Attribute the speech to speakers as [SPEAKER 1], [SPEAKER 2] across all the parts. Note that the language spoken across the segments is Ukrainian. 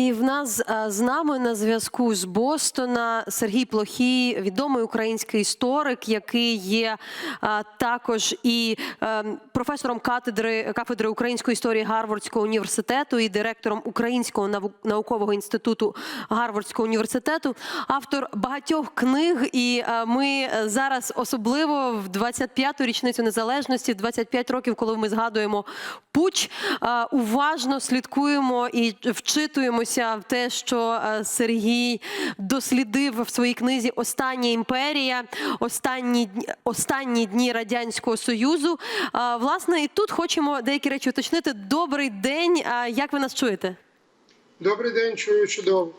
[SPEAKER 1] І в нас з нами на зв'язку з Бостона Сергій Плохій, відомий український історик, який є також і е, професором катедри кафедри української історії Гарвардського університету і директором Українського наукового інституту Гарвардського університету, автор багатьох книг. І е, ми зараз особливо в 25-ту річницю незалежності, в 25 років, коли ми згадуємо пуч, е, уважно слідкуємо і вчитуємося в те, що е, Сергій дослідив в своїй книзі Остання імперія, останні останні дні радянського союзу. Власне, і тут хочемо деякі речі уточнити. Добрий день. Як ви нас чуєте?
[SPEAKER 2] Добрий день, чую чудово.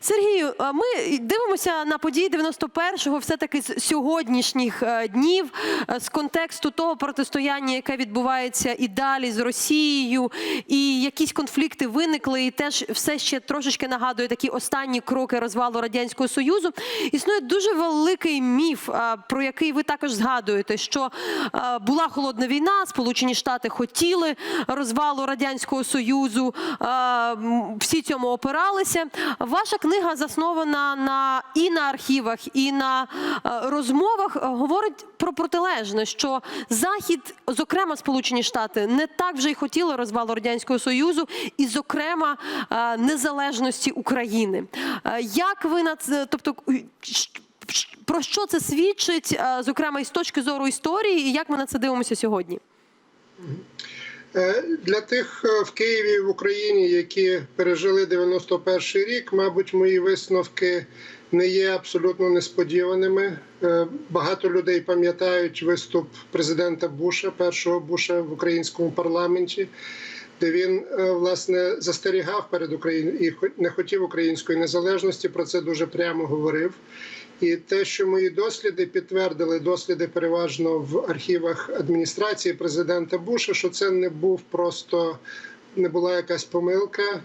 [SPEAKER 1] Сергію, ми дивимося на події 91-го, все-таки з сьогоднішніх е, днів, е, з контексту того протистояння, яке відбувається і далі з Росією, і якісь конфлікти виникли, і теж все ще трошечки нагадує такі останні кроки розвалу радянського союзу. Існує дуже великий міф, е, про який ви також згадуєте, що була холодна війна, Сполучені Штати хотіли розвалу радянського союзу. м, Цьому опиралися. Ваша книга заснована на і на архівах, і на е, розмовах. е, Говорить про протилежне, що Захід, зокрема Сполучені Штати, не так вже й хотіли розвалу радянського союзу, і, зокрема, е, незалежності України. Як ви на це, тобто про що це свідчить, зокрема, із точки зору історії, і як ми на це дивимося сьогодні?
[SPEAKER 2] Е, Для тих е, в Києві в Україні, які пережили 91 рік, мабуть, мої висновки не є абсолютно несподіваними. Е, Багато людей пам'ятають виступ президента Буша, першого Буша в українському парламенті, де він власне застерігав перед Україною і не хотів української незалежності. Про це дуже прямо говорив. І те, що мої досліди підтвердили, досліди переважно в архівах адміністрації президента Буша, що це не був просто не була якась помилка.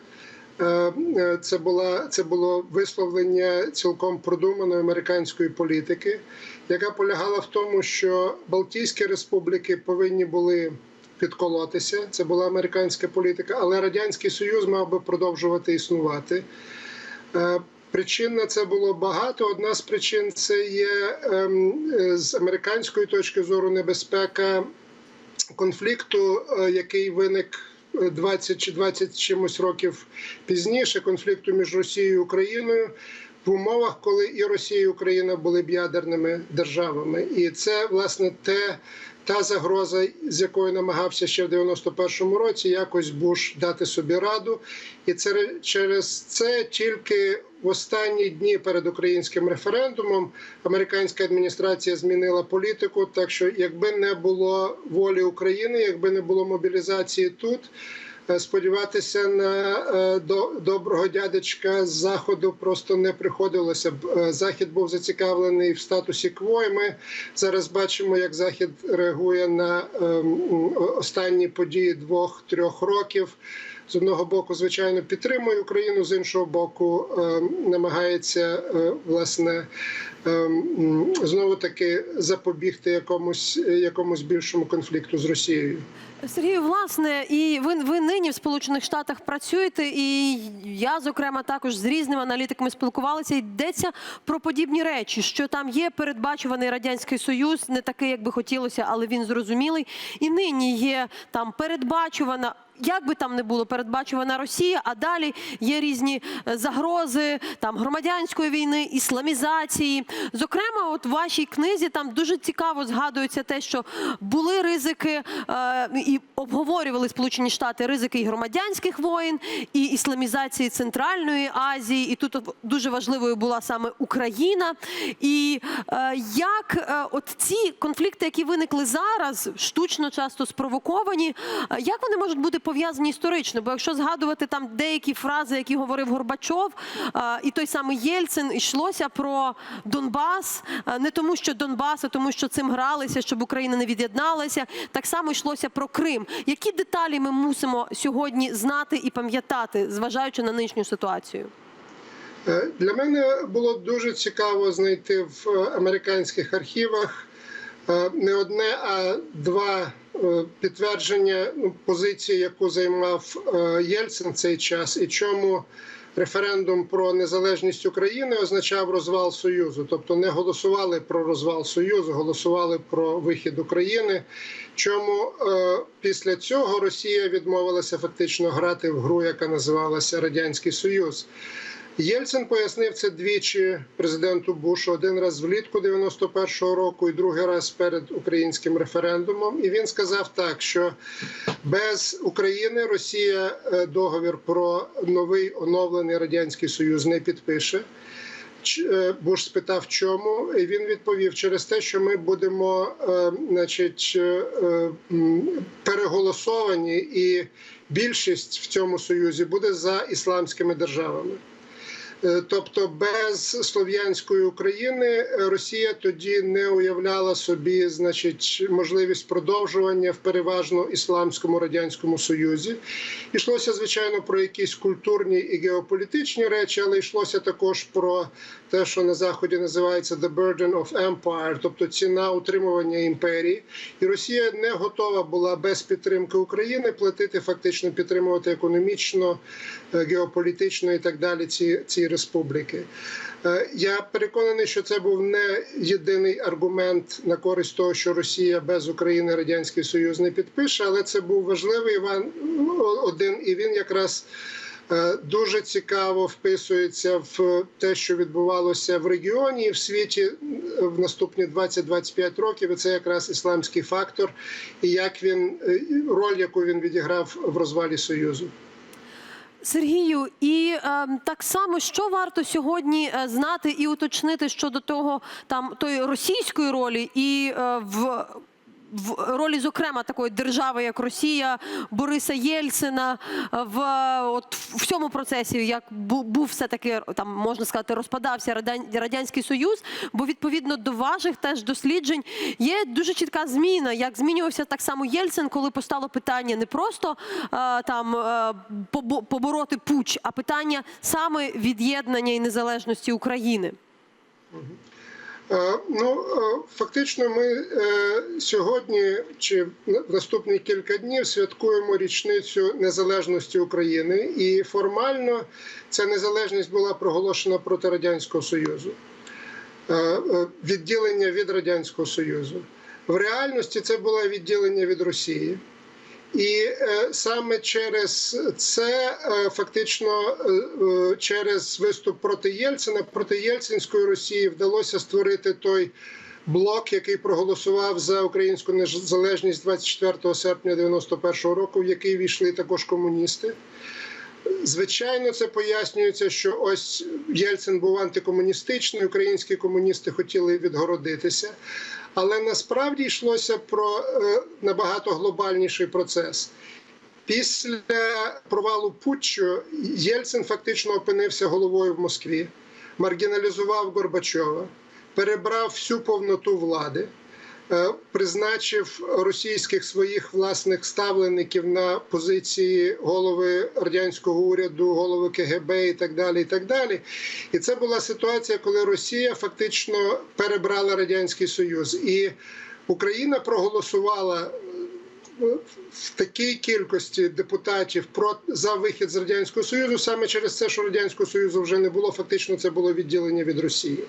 [SPEAKER 2] Е, е, Це була це було висловлення цілком продуманої американської політики, яка полягала в тому, що Балтійські республіки повинні були підколотися. Це була американська політика, але радянський союз мав би продовжувати існувати. Е, Причин на це було багато. Одна з причин це є ем, е, з американської точки зору небезпека конфлікту, е, який виник е, 20 чи 20 чимось років пізніше, конфлікту між Росією і Україною. В умовах, коли і Росія, і Україна були б ядерними державами, і це власне те, та загроза, з якою намагався ще в 91-му році якось Буш дати собі раду, і це через це тільки в останні дні перед українським референдумом американська адміністрація змінила політику. Так що, якби не було волі України, якби не було мобілізації тут. е, Сподіватися на е, до доброго дядечка з заходу просто не приходилося б. Е, Захід був зацікавлений в статусі кво. і Ми зараз бачимо, як захід реагує на ем, останні події двох-трьох років. З одного боку, звичайно, підтримує Україну, з іншого боку, ем, намагається е, власне ем, знову таки запобігти якомусь якомусь більшому конфлікту з Росією.
[SPEAKER 1] Сергію, власне, і ви, ви нині в Сполучених Штатах працюєте, і я, зокрема, також з різними аналітиками спілкувалася. Йдеться про подібні речі, що там є передбачуваний радянський союз, не такий, як би хотілося, але він зрозумілий. І нині є там передбачувана. Як би там не було передбачувана Росія, а далі є різні е, загрози там громадянської війни, ісламізації. Зокрема, от в вашій книзі там дуже цікаво згадується те, що були ризики е, і обговорювали Сполучені Штати ризики і громадянських воїн, і ісламізації Центральної Азії. І тут дуже важливою була саме Україна. І е, як е, от ці конфлікти, які виникли зараз, штучно часто спровоковані, е, як вони можуть бути пов'язані історично? Бо якщо згадувати там деякі фрази, які говорив Горбачов, і той самий Єльцин, йшлося про Донбас, не тому, що Донбас, а тому, що цим гралися, щоб Україна не від'єдналася. Так само йшлося про Крим. Які деталі ми мусимо сьогодні знати і пам'ятати, зважаючи на нинішню ситуацію?
[SPEAKER 2] Е, Для мене було дуже цікаво знайти в е, американських архівах е, не одне, а два підтвердження ну, позиції, яку займав е, Єльцин цей час, і чому референдум про незалежність України означав розвал Союзу, тобто не голосували про розвал Союзу, голосували про вихід України. Чому е, після цього Росія відмовилася фактично грати в гру, яка називалася Радянський Союз. Єльцин пояснив це двічі президенту Бушу один раз влітку 91-го року і другий раз перед українським референдумом. І він сказав так, що без України Росія е, договір про новий оновлений радянський союз не підпише. Е, Буш спитав, чому, і він відповів через те, що ми будемо, е, значить, переголосовані, і більшість в цьому союзі буде за ісламськими державами. Е, Тобто без слов'янської України Росія тоді не уявляла собі, значить, можливість продовжування в переважно ісламському радянському союзі. Ішлося звичайно про якісь культурні і геополітичні речі, але йшлося також про те, що на заході називається «the burden of empire», тобто ціна утримування імперії. І Росія не готова була без підтримки України платити, фактично підтримувати економічно, е, геополітично і так далі ці, ці республіки. Е, Я переконаний, що це був не єдиний аргумент на користь того, що Росія без України Радянський Союз не підпише, але це був важливий ну, один, і він якраз е, дуже цікаво вписується в те, що відбувалося в регіоні і в світі е, в наступні 20-25 років. І це якраз ісламський фактор, і як він роль, яку він відіграв в розвалі Союзу.
[SPEAKER 1] Сергію, і е, так само, що варто сьогодні е, знати і уточнити щодо того там тої російської ролі і е, в. В ролі, зокрема, такої держави, як Росія, Бориса Єльцина, е, в от в цьому процесі, як був все таки там можна сказати, розпадався радянський союз, бо відповідно до ваших теж досліджень є дуже чітка зміна, як змінювався так само Єльцин, коли постало питання не просто е, там е, побороти пуч, а питання саме від'єднання і незалежності України.
[SPEAKER 2] Е, Ну, е, фактично, ми е, сьогодні чи в наступні кілька днів святкуємо річницю незалежності України, і формально ця незалежність була проголошена проти Радянського Союзу, відділення від Радянського Союзу. В реальності це було відділення від Росії. І е, саме через це е, фактично е, через виступ проти Єльцина, проти Єльцинської Росії вдалося створити той блок, який проголосував за українську незалежність 24 серпня 91 року, в який війшли також комуністи. Звичайно, це пояснюється, що ось Єльцин був антикомуністичний, українські комуністи хотіли відгородитися, але насправді йшлося про е, набагато глобальніший процес. Після провалу Путчу Єльцин фактично опинився головою в Москві, маргіналізував Горбачова, перебрав всю повноту влади. Е, Призначив російських своїх власних ставлеників на позиції голови радянського уряду, голови КГБ і так далі. І так далі. І це була ситуація, коли Росія фактично перебрала радянський Союз, і Україна проголосувала в такій кількості депутатів про за вихід з радянського союзу саме через те, що радянського союзу вже не було. Фактично, це було відділення від Росії,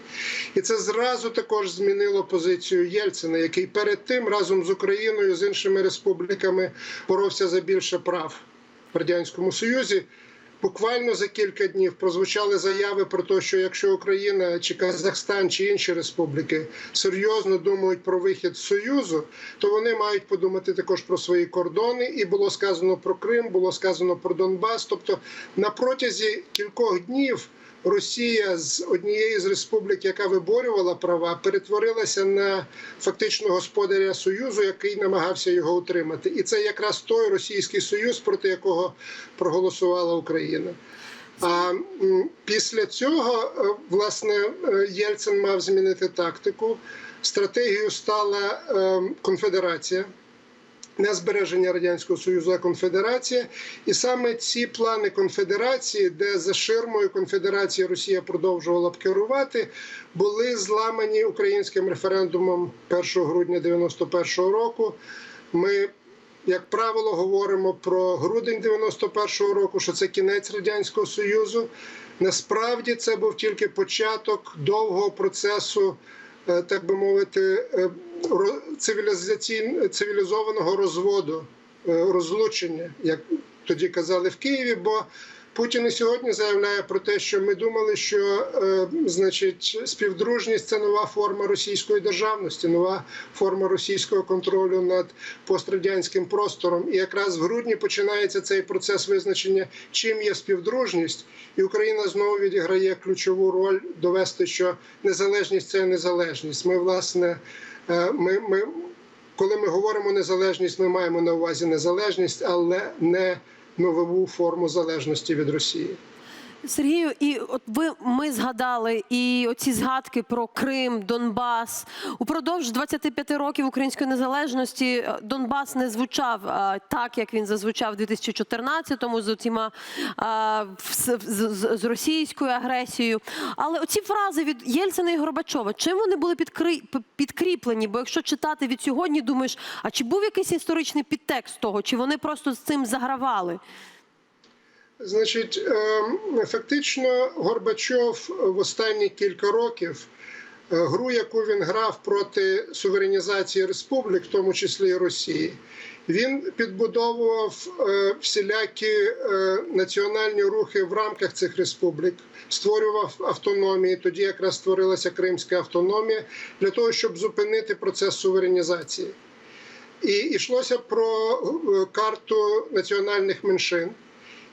[SPEAKER 2] і це зразу також змінило позицію Єльцина, який перед тим разом з Україною з іншими республіками боровся за більше прав в радянському союзі. Буквально за кілька днів прозвучали заяви про те, що якщо Україна чи Казахстан чи інші республіки серйозно думають про вихід з Союзу, то вони мають подумати також про свої кордони. І було сказано про Крим, було сказано про Донбас. Тобто на протязі кількох днів Росія з однієї з республік, яка виборювала права, перетворилася на фактично господаря союзу, який намагався його утримати. І це якраз той російський союз, проти якого проголосувала Україна. А після цього, е, власне, е, Єльцин мав змінити тактику. Стратегією стала е, конфедерація. Не збереження радянського союзу, а конфедерація, і саме ці плани конфедерації, де за ширмою конфедерації Росія продовжувала б керувати, були зламані українським референдумом 1 грудня 91-го року. Ми як правило, говоримо про грудень 91-го року, що це кінець радянського союзу. Насправді це був тільки початок довгого процесу, е, так би мовити, е, цивілізованого розводу, е, розлучення, як тоді казали в Києві. бо Путін і сьогодні заявляє про те, що ми думали, що е, значить співдружність це нова форма російської державності, нова форма російського контролю над пострадянським простором. І якраз в грудні починається цей процес визначення, чим є співдружність, і Україна знову відіграє ключову роль довести, що незалежність це незалежність. Ми власне ми, ми коли ми говоримо незалежність, ми маємо на увазі незалежність, але не нову форму залежності від Росії.
[SPEAKER 1] Сергію, і от ви ми згадали і оці згадки про Крим, Донбас. Упродовж 25 років української незалежності е, Донбас не звучав е, так, як він зазвучав у 2014-му з оціма е, з, з, з- з російською агресією. Але оці фрази від Єльцина і Горбачова, чим вони були підкрі... підкріплені? Бо якщо читати від сьогодні, думаєш, а чи був якийсь історичний підтекст того, чи вони просто з цим загравали?
[SPEAKER 2] Значить, е, фактично, Горбачов в останні кілька років е, гру, яку він грав проти суверенізації республік, в тому числі і Росії, він підбудовував е, всілякі е, національні рухи в рамках цих республік, створював автономії. Тоді якраз створилася Кримська автономія для того, щоб зупинити процес суверенізації. І йшлося про карту національних меншин.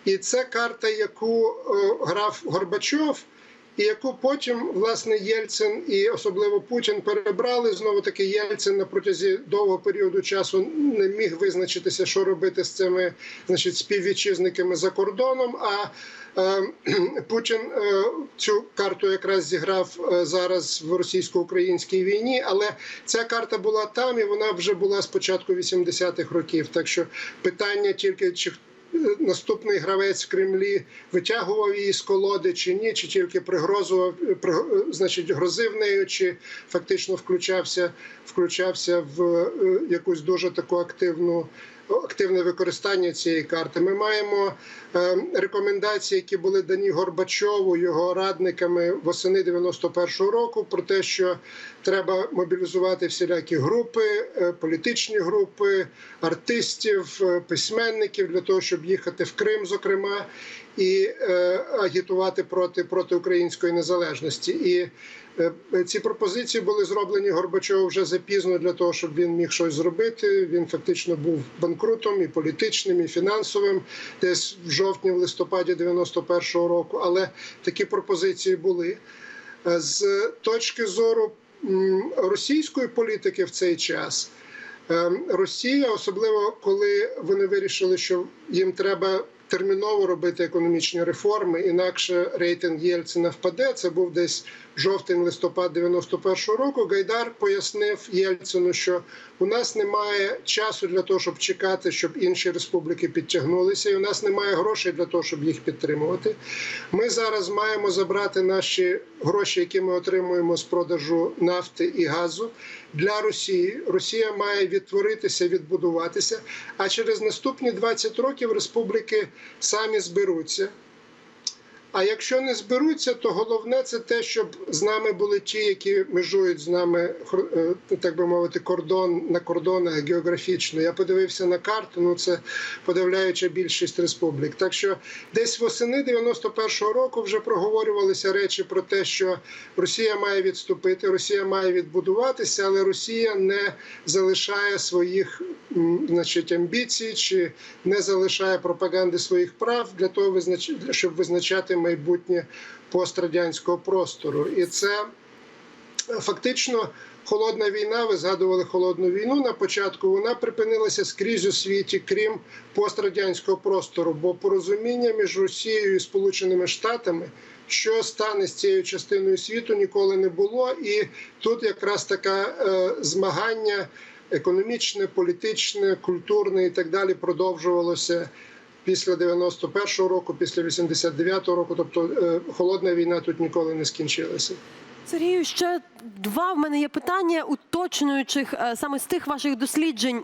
[SPEAKER 2] І це карта, яку е, грав Горбачов, і яку потім власне Єльцин і особливо Путін перебрали. Знову таки Єльцин на протязі довгого періоду часу не міг визначитися, що робити з цими значить, співвітчизниками за кордоном. А е, Путін е, цю карту якраз зіграв зараз в російсько-українській війні, але ця карта була там, і вона вже була з початку 80-х років. Так що питання тільки чи наступний гравець в Кремлі витягував її з колоди чи ні, чи тільки пригрозував, при- значить, грозив нею, чи фактично включався, включався в е, якусь дуже таку активну. Активне використання цієї карти. Ми маємо е, рекомендації, які були дані Горбачову його радниками восени 91-го року, про те, що треба мобілізувати всілякі групи, е, політичні групи, артистів, е, письменників для того, щоб їхати в Крим, зокрема, і е, агітувати проти, проти української незалежності. І е, ці пропозиції були зроблені Горбачову вже запізно для того, щоб він міг щось зробити. Він фактично був банкрутом і політичним, і фінансовим, десь в жовтні, в листопаді 91-го року. Але такі пропозиції були. Е, З точки зору російської політики в цей час. Е, Росія, особливо коли вони вирішили, що їм треба терміново робити економічні реформи, інакше рейтинг Єльцина впаде. Це був десь жовтень-листопад 91-го року. Гайдар пояснив Єльцину, що у нас немає часу для того, щоб чекати, щоб інші республіки підтягнулися, і у нас немає грошей для того, щоб їх підтримувати. Ми зараз маємо забрати наші гроші, які ми отримуємо з продажу нафти і газу для Росії. Росія має відтворитися, відбудуватися. А через наступні 20 років республіки самі зберуться. А якщо не зберуться, то головне це те, щоб з нами були ті, які межують з нами, е, так би мовити, кордон на кордонах географічно. Я подивився на карту. Ну це подавляюча більшість республік. Так що десь восени 91-го року вже проговорювалися речі про те, що Росія має відступити, Росія має відбудуватися, але Росія не залишає своїх значить, амбіцій чи не залишає пропаганди своїх прав для того, щоб визначати майбутнє пострадянського простору. І це фактично холодна війна. Ви згадували холодну війну на початку. Вона припинилася скрізь у світі, крім пострадянського простору, бо порозуміння між Росією і Сполученими Штатами. Що стане з цією частиною світу, ніколи не було, і тут якраз таке е, змагання економічне, політичне, культурне і так далі продовжувалося після 91-го року, після 89-го року. Тобто е, холодна війна тут ніколи не скінчилася.
[SPEAKER 1] Сергію, ще два в мене є питання, уточнюючих е, саме з тих ваших досліджень.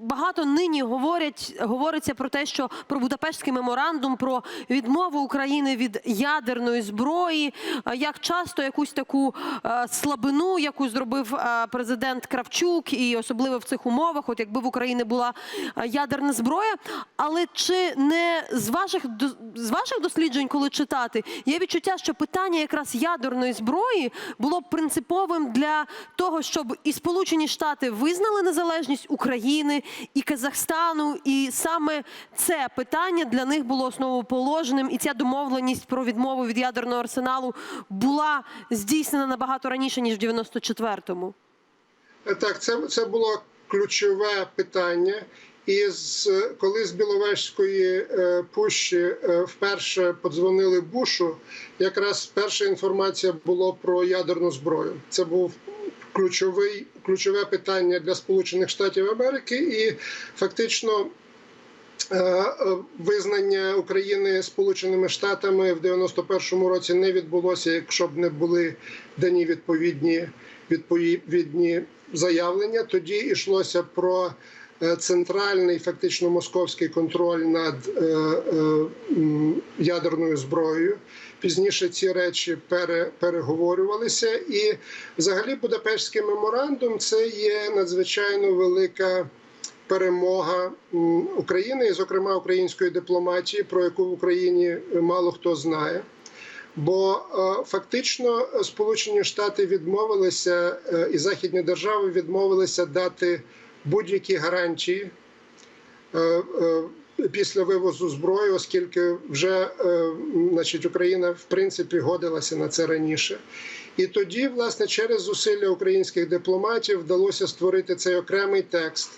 [SPEAKER 1] Багато нині говорять говориться про те, що про Будапештський меморандум, про відмову України від ядерної зброї. Як часто якусь таку е, слабину, яку зробив е, президент Кравчук, і особливо в цих умовах, от якби в Україні була ядерна зброя. Але чи не з ваших з ваших досліджень, коли читати, є відчуття, що питання якраз ядерної зброї було б принциповим для того, щоб і Сполучені Штати визнали незалежність України і Казахстану, і саме це питання для них було основоположним, і ця домовленість про відмову від ядерного арсеналу була здійснена набагато раніше ніж в 94-му.
[SPEAKER 2] Е, Так, це, це було ключове питання. І з, коли з Біловежської е, пущі е, вперше подзвонили Бушу, якраз перша інформація була про ядерну зброю. Це був ключовий, ключове питання для Сполучених Штатів Америки, і фактично е, е, визнання України Сполученими Штатами в 91-му році не відбулося, якщо б не були дані відповідні відповідні заявлення. Тоді йшлося про е, центральний, фактично московський контроль над е, е, ядерною зброєю. Пізніше ці речі переговорювалися, і взагалі Будапештський меморандум це є надзвичайно велика перемога України, і, зокрема української дипломатії, про яку в Україні мало хто знає. Бо е, фактично Сполучені Штати відмовилися е, і західні держави відмовилися дати будь-які гарантії е, е, після вивозу зброї, оскільки вже е, значить, Україна в принципі годилася на це раніше. І тоді, власне, через зусилля українських дипломатів вдалося створити цей окремий текст.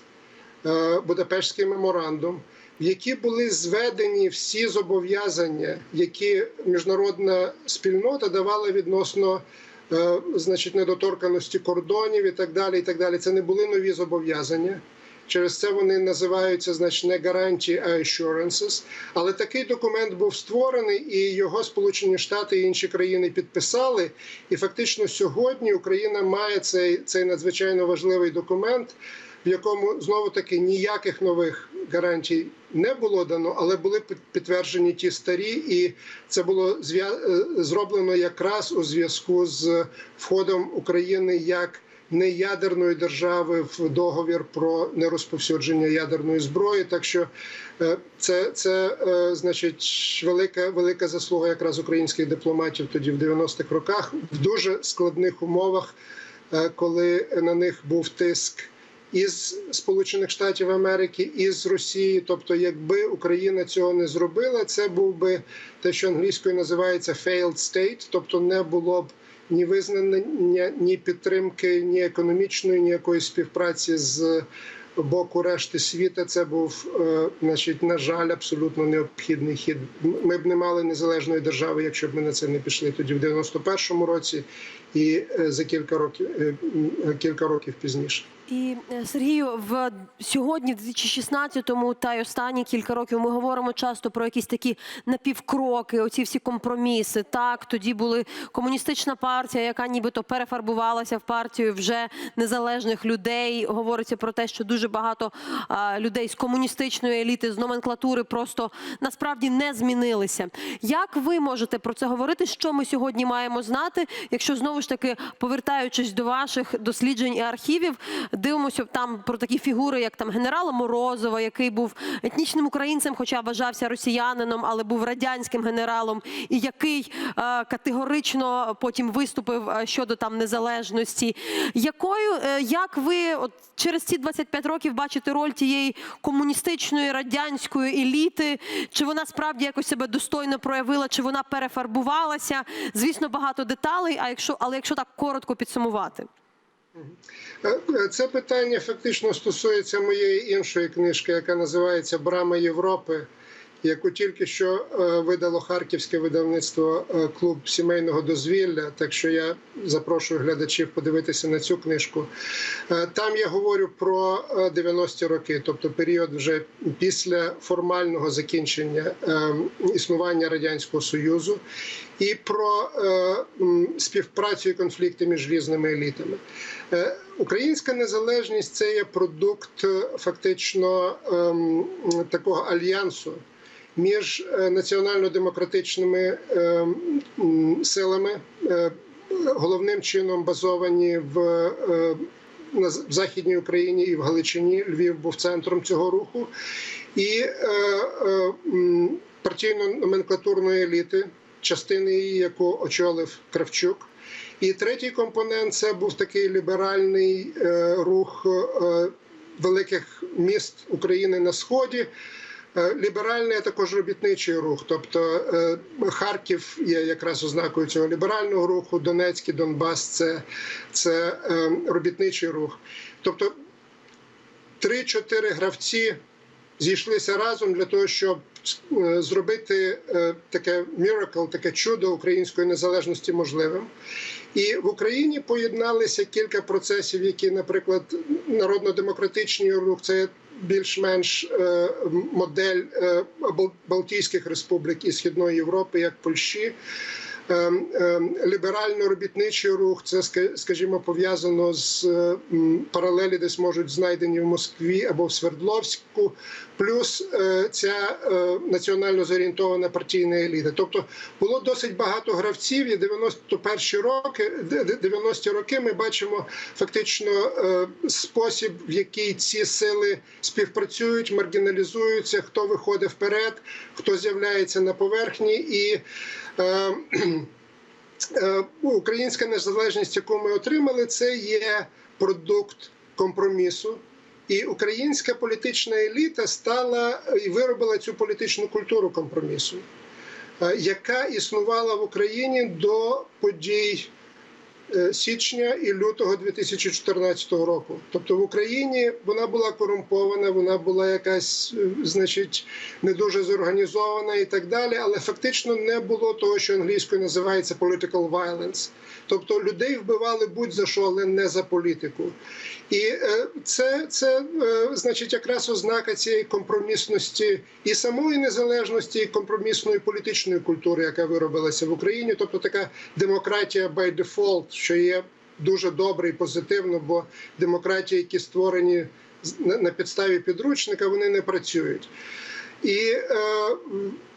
[SPEAKER 2] Будапештський меморандум, в які були зведені всі зобов'язання, які міжнародна спільнота давала відносно значить, недоторканості кордонів і так далі. І так далі. Це не були нові зобов'язання. Через це вони називаються значить, не гарантії, а assurances. Але такий документ був створений, і його Сполучені Штати і інші країни підписали. І фактично сьогодні Україна має цей, цей надзвичайно важливий документ, в якому знову таки ніяких нових гарантій не було дано, але були під- підтверджені ті старі, і це було е, зроблено якраз у зв'язку з входом України як неядерної держави в договір про нерозповсюдження ядерної зброї. Так що е, це, це е, значить велика велика заслуга якраз українських дипломатів тоді в 90-х роках в дуже складних умовах, коли на них був тиск. Із Сполучених Штатів Америки із Росії, тобто, якби Україна цього не зробила, це був би те, що англійською називається failed state, тобто не було б ні визнання, ні підтримки, ні економічної, ніякої співпраці з боку решти світа. Це був, е, значить, на жаль, абсолютно необхідний хід. Ми б не мали незалежної держави, якщо б ми на це не пішли тоді в 91-му році, і е, за кілька років е, кілька років пізніше.
[SPEAKER 1] І е, Сергію, в сьогодні, в 2016-му та й останні кілька років, ми говоримо часто про якісь такі напівкроки, оці всі компроміси. Так, тоді були комуністична партія, яка нібито перефарбувалася в партію вже незалежних людей. Говориться про те, що дуже багато а, людей з комуністичної еліти, з номенклатури просто насправді не змінилися. Як ви можете про це говорити? Що ми сьогодні маємо знати, якщо знову ж таки повертаючись до ваших досліджень і архівів, дивимося там про такі фігури, як там генерала Морозова, який був етнічним українцем, хоча вважався росіянином, але був радянським генералом, і який е, категорично потім виступив е, щодо там незалежності. Якою е, як ви от через ці 25 років бачите роль тієї комуністичної радянської еліти? Чи вона справді якось себе достойно проявила, чи вона перефарбувалася? Звісно, багато деталей. А якщо але якщо так коротко підсумувати.
[SPEAKER 2] Е, Це питання фактично стосується моєї іншої книжки, яка називається Брама Європи. Яку тільки що е, видало харківське видавництво е, клуб сімейного дозвілля. Так що я запрошую глядачів подивитися на цю книжку. Е, Там я говорю про е, 90-ті роки, тобто період вже після формального закінчення існування радянського союзу, і про співпрацю і конфлікти між різними елітами. Українська незалежність це є продукт фактично ем, такого альянсу між е, національно-демократичними ем, силами, е, головним чином базовані в, е, Західній Україні і в Галичині. Львів був центром цього руху, і е, е, партійно-номенклатурної еліти, частини її, яку очолив Кравчук. І третій компонент це був такий ліберальний е, рух е, великих міст України на сході. Е, Ліберальний також робітничий рух. Тобто е, Харків є якраз ознакою цього ліберального руху, Донецький, Донбас це, це е, робітничий рух. Тобто три-чотири гравці зійшлися разом для того, щоб е, зробити е, таке miracle, таке чудо української незалежності можливим. І в Україні поєдналися кілька процесів, які, наприклад, народно-демократичний рух це більш-менш е, модель Балтійських республік і Східної Європи, як Польщі. Ем, ем, Ліберально-робітничий рух це, скажімо, пов'язано з паралелі, десь можуть знайдені в Москві або в Свердловську, плюс е, ця е, національно зорієнтована партійна еліта. Тобто було досить багато гравців, і 91 роки, де- де- 90-ті роки ми бачимо фактично е, спосіб, в який ці сили співпрацюють, маргіналізуються, хто виходить вперед, хто з'являється на поверхні і. Е, Е, Українська незалежність, яку ми отримали, це є продукт компромісу. І українська політична еліта стала і виробила цю політичну культуру компромісу, е, яка існувала в Україні до подій січня і лютого 2014 року. Тобто в Україні вона була корумпована, вона була якась, е, значить, не дуже зорганізована і так далі, але фактично не було того, що англійською називається political violence. Тобто людей вбивали будь-за що, але не за політику. І е, це, це е, значить якраз ознака цієї компромісності і самої незалежності, і компромісної політичної культури, яка виробилася в Україні. Тобто така демократія by default, що є дуже добре і позитивно, бо демократії, які створені на підставі підручника, вони не працюють. І е,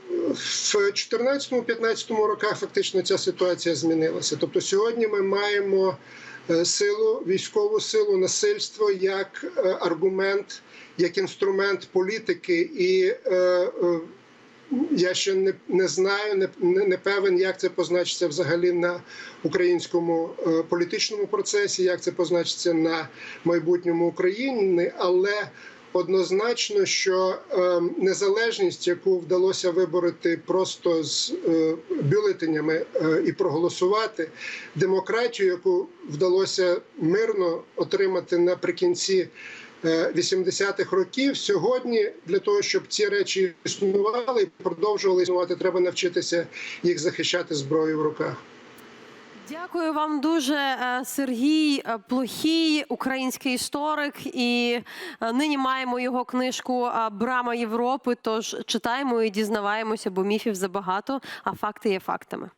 [SPEAKER 2] в 2014-2015 роках фактично ця ситуація змінилася. Тобто сьогодні ми маємо е, силу, військову силу, насильство як е, аргумент, як інструмент політики, і е, е, я ще не, не знаю, не, не, певен, як це позначиться взагалі на українському е, політичному процесі, як це позначиться на майбутньому України, але однозначно, що е, незалежність, яку вдалося вибороти просто з е, бюлетенями е, і проголосувати, демократію, яку вдалося мирно отримати наприкінці. Е, 80-х років сьогодні для того, щоб ці речі існували і продовжували існувати, треба навчитися їх захищати зброєю в руках.
[SPEAKER 1] Дякую вам дуже, е, Сергій е, Плохій, український історик. І е, нині маємо його книжку е, Брама Європи. Тож читаємо і дізнаваємося, бо міфів забагато, а факти є фактами.